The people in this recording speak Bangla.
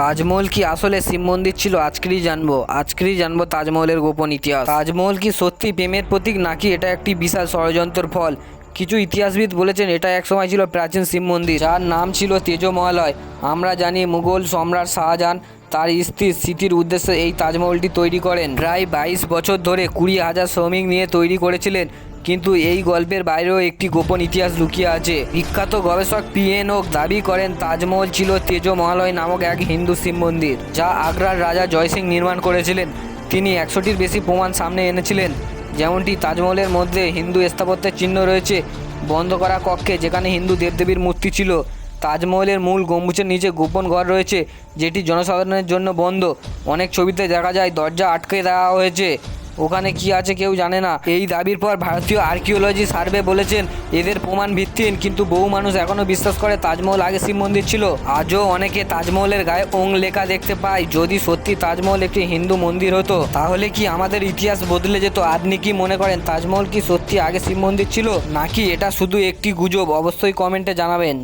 তাজমহল কি আসলে শিব মন্দির ছিল? আজকেরই জানব। আজকেরই জানব তাজমহলের গোপন ইতিহাস। তাজমহল কি সত্যি প্রেমের প্রতীক নাকি এটা একটি বিশাল ষড়যন্ত্রের ফল? কিছু ইতিহাসবিদ বলেছেন এটা একসময় ছিল প্রাচীন শিব মন্দির, যার নাম ছিল তেজমহালয়। আমরা জানি মুঘল সম্রাট শাহজাহান তার স্ত্রীর স্মৃতির উদ্দেশ্যে এই তাজমহলটি তৈরি করেন। প্রায় বাইশ বছর ধরে কুড়ি হাজার শ্রমিক নিয়ে তৈরি করেছিলেন, কিন্তু এই গল্পের বাইরেও একটি গোপন ইতিহাস লুকিয়ে আছে। বিখ্যাত গবেষক পিএন ওক দাবি করেন, তাজমহল ছিল তেজমহালয় নামক এক হিন্দু শিব মন্দির, যা আগ্রার রাজা জয়সিং নির্মাণ করেছিলেন। তিনি একশোটির বেশি প্রমাণ সামনে এনেছিলেন, যেমনটি তাজমহলের মধ্যে হিন্দু স্থাপত্যের চিহ্ন রয়েছে, বন্ধ করা কক্ষে যেখানে হিন্দু দেবদেবীর মূর্তি ছিল। তাজমহলের মূল গম্বুজের নিচে গোপন ঘর রয়েছে, যেটি জনসাধারণের জন্য বন্ধ। অনেক ছবিতে দেখা যায়, দরজা আটকে দেওয়া হয়েছে। ওখানে কি আছে কেউ জানে না। এই দাবির পর ভারতীয় আর্কিওলজি সার্ভে বলেছেন, এদের প্রমাণ ভিত্তিহীন, কিন্তু বহু মানুষ এখনও বিশ্বাস করে তাজমহল আগে শিব মন্দির ছিল। আজও অনেকে তাজমহলের গায়ে ওং লেখা দেখতে পায়। যদি সত্যি তাজমহল একটি হিন্দু মন্দির হতো, তাহলে কি আমাদের ইতিহাস বদলে যেত? আপনি কি মনে করেন তাজমহল কি সত্যি আগে শিব মন্দির ছিল? নাকি এটা শুধু একটি গুজব? অবশ্যই কমেন্টে জানাবেন।